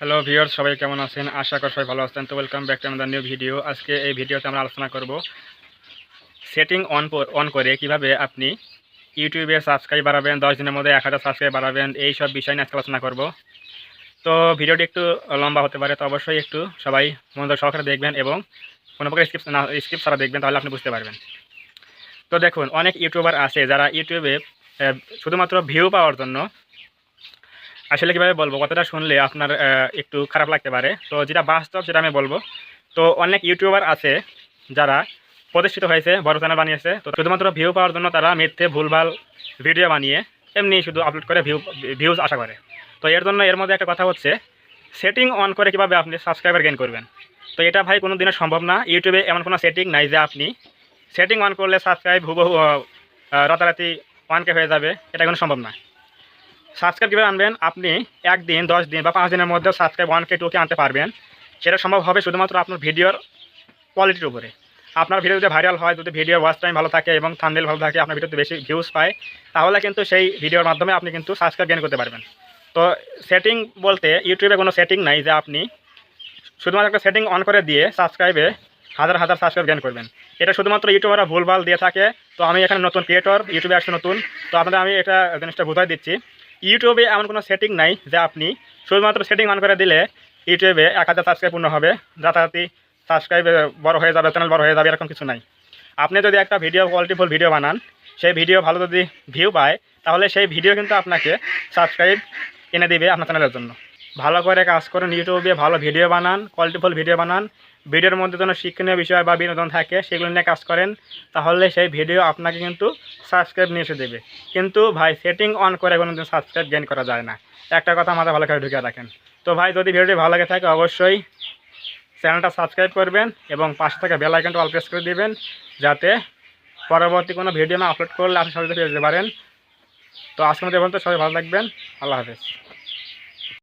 Hello viewer সবাই কেমন আছেন? আশা করি সবাই ভালো আছেন। তো ওয়েলকাম ব্যাক টু আমাদের নিউ ভিডিও আজকে এই ভিডিওতে আমরা আলোচনা করব সেটিং অন অন করে কীভাবে আপনি ইউটিউবে সাবস্ক্রাইব বাড়াবেন, দশ দিনের মধ্যে এক হাজার সাবস্ক্রাইব বাড়াবেন, এই সব বিষয় নিয়ে আজকে আলোচনা করব। তো ভিডিওটি একটু লম্বা হতে পারে, তো অবশ্যই একটু সবাই মনোযোগ সহকারে দেখবেন এবং কোনো প্রকার স্ক্রিপ্ট না স্কিপ ছাড়া দেখবেন, তাহলে আপনি বুঝতে পারবেন। তো দেখুন, অনেক ইউটিউবার আছে যারা ইউটিউবে শুধুমাত্র ভিউ পাওয়ার জন্য আসলে কীভাবে বলব? কথাটা শুনলে আপনার একটু খারাপ লাগতে পারে। তো যেটা বাস্তব সেটা আমি বলব। তো অনেক ইউটিউবার আছে যারা প্রতিষ্ঠিত হয়েছে, বড় চ্যানেল বানিয়েছে। তো শুধুমাত্র ভিউ পাওয়ার জন্য তারা মিথ্যে, ভুলভাল ভিডিও বানিয়ে এমনি শুধু আপলোড করে ভিউ ভিউজ আশা করে। তো এর জন্য এর মধ্যে একটা কথা হচ্ছে সেটিং অন করে কীভাবে আপনি সাবস্ক্রাইবার গেইন করবেন? তো এটা ভাই কোনো দিনে সম্ভব না। ইউটিউবে এমন কোনো সেটিং নাই যে আপনি সেটিং অন করলে সাবস্ক্রাইব হুবহু রাতারাতি ওয়ানকে হয়ে যাবে। এটা কোনো সম্ভব না। সাবস্ক্রাইব কীভাবে আনবেন। আপনি একদিন, দশ দিন বা পাঁচ দিনের মধ্যে subscribe one K two K আনতে পারবেন। সেটা সম্ভব হবে শুধুমাত্র আপনার ভিডিওর কোয়ালিটির উপরে। আপনার ভিডিও যদি ভাইরাল হয়, যদি ভিডিও ওয়াচ টাইম ভালো থাকে এবং থাম্বনেল ভালো থাকে, আপনার ভিডিওতে বেশি ভিউজ পায়, তাহলে কিন্তু সেই ভিডিওর মাধ্যমে আপনি কিন্তু সাবস্ক্রাইব গেন করতে পারবেন। তো সেটিং বলতে ইউটিউবে কোনো সেটিং নাই যে আপনি শুধুমাত্র একটা সেটিং অন করে দিয়ে সাবস্ক্রাইবে হাজার হাজার সাবস্ক্রাইব গেন করবেন। এটা শুধুমাত্র ইউটিউবাররা ভুলভাল দিয়ে থাকে। তো আমি এখানে নতুন ক্রিয়েটর ইউটিউবে আসছে নতুন। তো আপনাদের আমি এটা জিনিসটা বোঝাই দিচ্ছি। ইউটিউবে এমন কোনো সেটিং নাই যে আপনি শুধুমাত্র সেটিং অন করে দিলে ইউটিউবে এক হাজার সাবস্ক্রাইব পূর্ণ হবে। যাতায়াতি সাবস্ক্রাইব বড় হয়ে যাবে চ্যানেল বড় হয়ে যাবে, এরকম কিছু নাই। আপনি যদি একটা ভিডিও কোয়ালিটিফুল ভিডিও বানান, সেই ভিডিও ভালো যদি ভিউ পায়, তাহলে সেই ভিডিও কিন্তু আপনাকে সাবস্ক্রাইব এনে দিবে আপনার চ্যানেলের জন্য। ভালো করে কাজ করুন ইউটিউবে ভালো ভিডিও বানান কোয়ালিটিফুল ভিডিও বানান ভিডিওর মধ্যে যেন শিক্ষণীয় বিষয় বা বিনোদন থাকে, সেগুলো নিয়ে কাজ করেন, তাহলে সেই ভিডিও আপনাকে কিন্তু সাবস্ক্রাইব নিয়ে এসে দেবে। কিন্তু ভাই সেটিং অন করে কোনো দিন সাবস্ক্রাইব গেইন করা যায় না। একটা কথা মাথা ভালো করে ঢুকে রাখেন। তো ভাই, যদি ভিডিওটি ভালো লাগে থাকে, অবশ্যই চ্যানেলটা সাবস্ক্রাইব করবেন এবং পাশে থাকা বেল আইকনটা অল প্রেস করে দেবেন, যাতে পরবর্তী কোনো ভিডিও না আপলোড করলে আপনি সবাই পেয়ে যেতে পারেন। তো আজকের মধ্যে পর্যন্ত, সবাই ভালো থাকবেন। আল্লাহ হাফেজ।